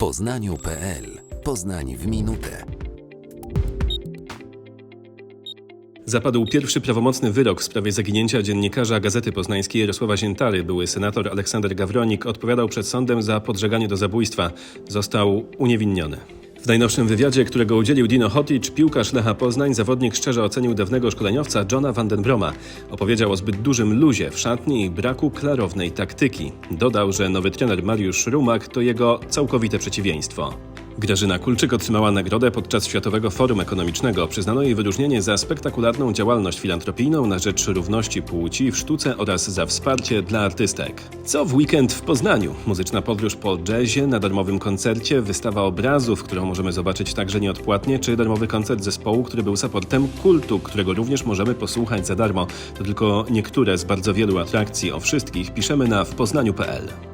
poznaniu.pl Poznań w minutę. Zapadł pierwszy prawomocny wyrok w sprawie zaginięcia dziennikarza Gazety Poznańskiej Jarosława Ziętary. Były senator Aleksander Gawronik odpowiadał przed sądem za podżeganie do zabójstwa. Został uniewinniony. W najnowszym wywiadzie, którego udzielił Dino Hotic, piłkarz Lecha Poznań, zawodnik szczerze ocenił dawnego szkoleniowca Johna Vandenbroma. Opowiedział o zbyt dużym luzie w szatni i braku klarownej taktyki. Dodał, że nowy trener Mariusz Rumak to jego całkowite przeciwieństwo. Grażyna Kulczyk otrzymała nagrodę podczas Światowego Forum Ekonomicznego. Przyznano jej wyróżnienie za spektakularną działalność filantropijną na rzecz równości płci w sztuce oraz za wsparcie dla artystek. Co w weekend w Poznaniu? Muzyczna podróż po jazzie, na darmowym koncercie, wystawa obrazów, którą możemy zobaczyć także nieodpłatnie, czy darmowy koncert zespołu, który był supportem kultu, którego również możemy posłuchać za darmo. To tylko niektóre z bardzo wielu atrakcji. O wszystkich piszemy na wpoznaniu.pl.